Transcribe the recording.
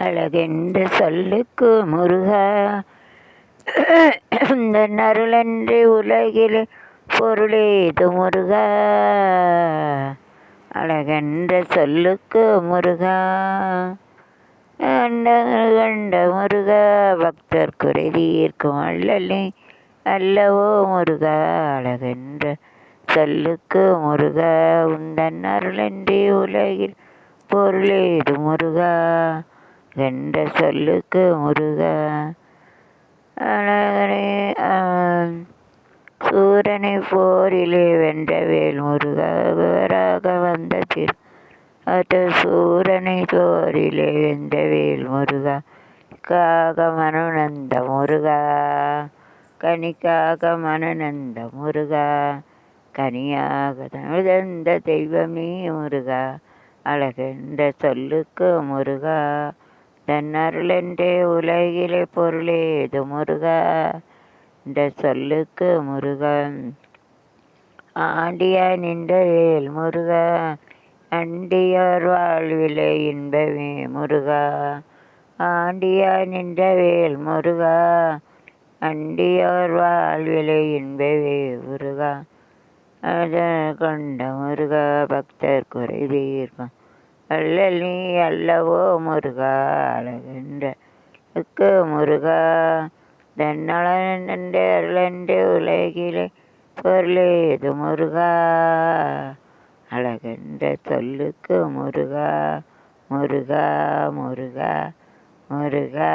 அழகென்ற சொல்லுக்கு முருகா. இந்த நருளன்றி உலகிலே பொருளேது முருகா. அழகென்ற சொல்லுக்கு முருகா. கண்ட கண்ட முருகா பக்தர் குறை தீர்க்கும் அல்லலே அல்லவோ முருகா. அழகென்ற சொல்லுக்கு முருகா. உந்தன் அருளன்றி உலகில் பொருளேது முருகா. என்ற சொல்லுக்கு முருகா. அழகனே சூரனை போரிலே வென்ற வேல் முருகா வந்த திரு அது சூரனை போரிலே வென்ற வேல் முருகா காக மனநந்த முருகா. கனிக்காக மனநந்த முருகா. கனியாக தந்த தெய்வமே முருகா. அழகென்ற சொல்லுக்கு முருகா. தன்னருளென்றே உலகிலே பொருளே பொருளேது முருக. இந்த சொல்லுக்கு முருகன் ஆண்டியா நின்ற முருக. அண்டியோர் வாழ்விலே இன்பமே முருகா. ஆண்டியா நின்றவேல் முருகா. அண்டியோர் வாழ்விலே இன்பவே முருகா. அத கொண்ட முருகா பக்தர் குறை தீர்க்கும் அல்லல் நீ அல்லவோ முருகா அழகென்றக்கு முருகா தன்னளன்ற அருளென்று உலகிலே பொருளேது முருகா அழகென்ற சொல்லுக்கு முருகா முருகா முருகா முருகா.